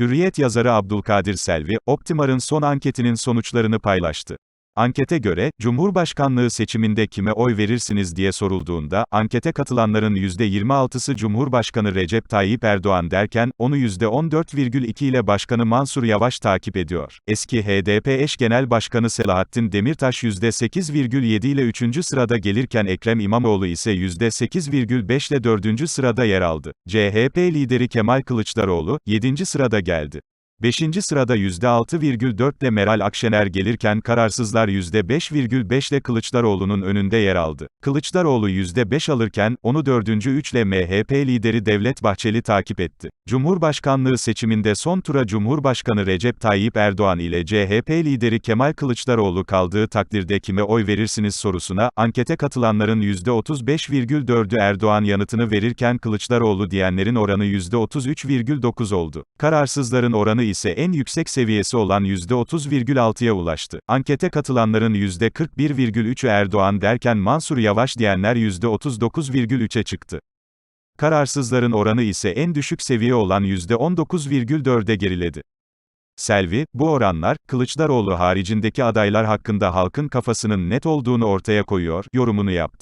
Hürriyet yazarı Abdülkadir Selvi, Optimar'ın son anketinin sonuçlarını paylaştı. Ankete göre, Cumhurbaşkanlığı seçiminde kime oy verirsiniz diye sorulduğunda, ankete katılanların %26'sı Cumhurbaşkanı Recep Tayyip Erdoğan derken, onu %14,2 ile Başkanı Mansur Yavaş takip ediyor. Eski HDP eş genel başkanı Selahattin Demirtaş %8,7 ile 3. sırada gelirken Ekrem İmamoğlu ise %8,5 ile 4. sırada yer aldı. CHP lideri Kemal Kılıçdaroğlu, 7. sırada geldi. 5. sırada %6,4 ile Meral Akşener gelirken kararsızlar %5,5 ile Kılıçdaroğlu'nun önünde yer aldı. Kılıçdaroğlu %5 alırken, onu 4. 3 ile MHP lideri Devlet Bahçeli takip etti. Cumhurbaşkanlığı seçiminde son tura Cumhurbaşkanı Recep Tayyip Erdoğan ile CHP lideri Kemal Kılıçdaroğlu kaldığı takdirde kime oy verirsiniz sorusuna, ankete katılanların %35,4'ü Erdoğan yanıtını verirken Kılıçdaroğlu diyenlerin oranı %33,9 oldu. Kararsızların oranı ise en yüksek seviyesi olan %30,6'ya ulaştı. Ankete katılanların %41,3'ü Erdoğan derken Mansur Yavaş diyenler %39,3'e çıktı. Kararsızların oranı ise en düşük seviye olan %19,4'e geriledi. Selvi, bu oranlar, Kılıçdaroğlu haricindeki adaylar hakkında halkın kafasının net olduğunu ortaya koyuyor, yorumunu yaptı.